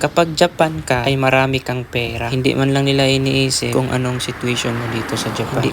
Kapag Japan ka, ay marami kang pera. Hindi man lang nila iniisip kung anong situation mo dito sa Japan.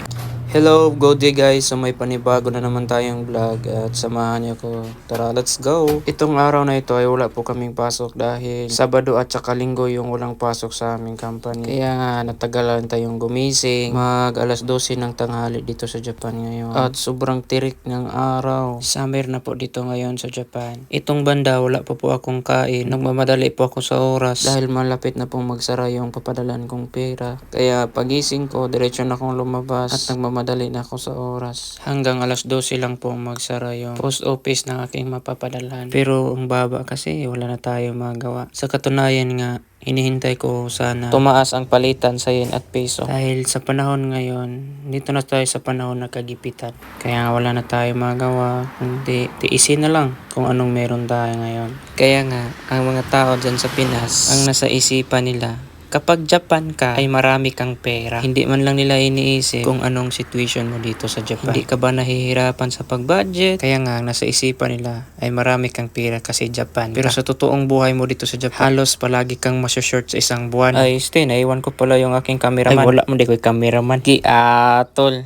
Hello, good day guys. So may panibago na naman tayong vlog at samahan niyo ko. Tara, let's go. Itong araw na ito ay wala po kaming pasok dahil Sabado at saka Linggo yung walang pasok sa aming company. Kaya nga natagalan tayong gumising. Mag alas 12 ng tanghali dito sa Japan ngayon. At sobrang tirik ng araw. Summer na po dito ngayon sa Japan. Itong banda wala pa po akong kain. Nagmamadali po ako sa oras dahil malapit na pong magsara yung papadalan kong pera. Kaya pagising ko, diretso na akong lumabas at nagmamadali na ako sa oras. Hanggang alas 12 lang po magsara yung post office ng aking mapapadalan. Pero ang baba kasi wala na tayo magawa. Sa katunayan nga, hinihintay ko sana tumaas ang palitan sa yen at peso. Dahil sa panahon ngayon, dito na tayo sa panahon na kagipitan. Kaya nga wala na tayo magawa. Hindi, tiisin na lang kung anong meron tayo ngayon. Kaya nga, ang mga tao dyan sa Pinas, ang nasa isipan nila, Kapag Japan ka, ay marami kang pera. Hindi man lang nila iniisip kung anong situation mo dito sa Japan. Hindi ka ba nahihirapan sa pag-budget? Kaya nga, ang nasa isipan nila ay marami kang pera kasi Japan. Pero sa totoong buhay mo dito sa Japan, halos palagi kang masyashort sa isang buwan. Ay, ste, naiwan ko pala yung aking cameraman. Ay, wala mo, di ko yung cameraman. Ki, atol.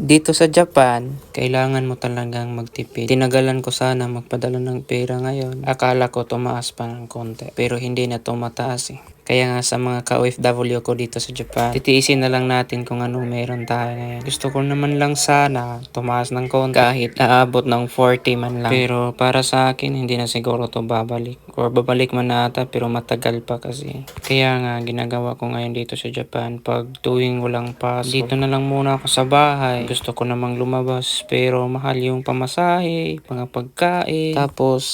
Dito sa Japan, kailangan mo talagang magtipid. Tinagalan ko sana magpadala ng pera ngayon. Akala ko tumaas pa ng konti. Pero hindi na tumataas eh. Kaya nga sa mga ka-OFW ko dito sa Japan, titiisin na lang natin kung anong meron tayo ngayon. Gusto ko naman lang sana tumaas ng konti kahit aabot ng 40 man lang. Pero para sa akin, hindi na siguro to babalik. Or babalik man ata pero matagal pa kasi. Kaya nga, ginagawa ko ngayon dito sa Japan pag tuwing walang pasok. Dito na lang muna ako sa bahay. Gusto ko namang lumabas pero mahal yung pamasahe, mga pagkain. Tapos,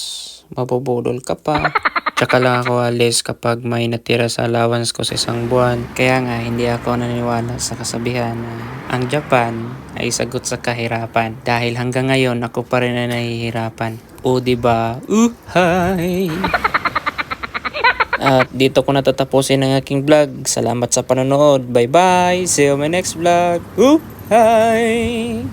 mabubudol ka pa. Tsaka lang ako alis kapag may natira sa allowance ko sa isang buwan. Kaya nga, hindi ako naniniwala sa kasabihan na ang Japan ay sagot sa kahirapan. Dahil hanggang ngayon, ako pa rin na nahihirapan. O, di ba? Uhay! At dito ko natatapusin ang aking vlog. Salamat sa panonood. Bye-bye! See you on my next vlog. Uhay!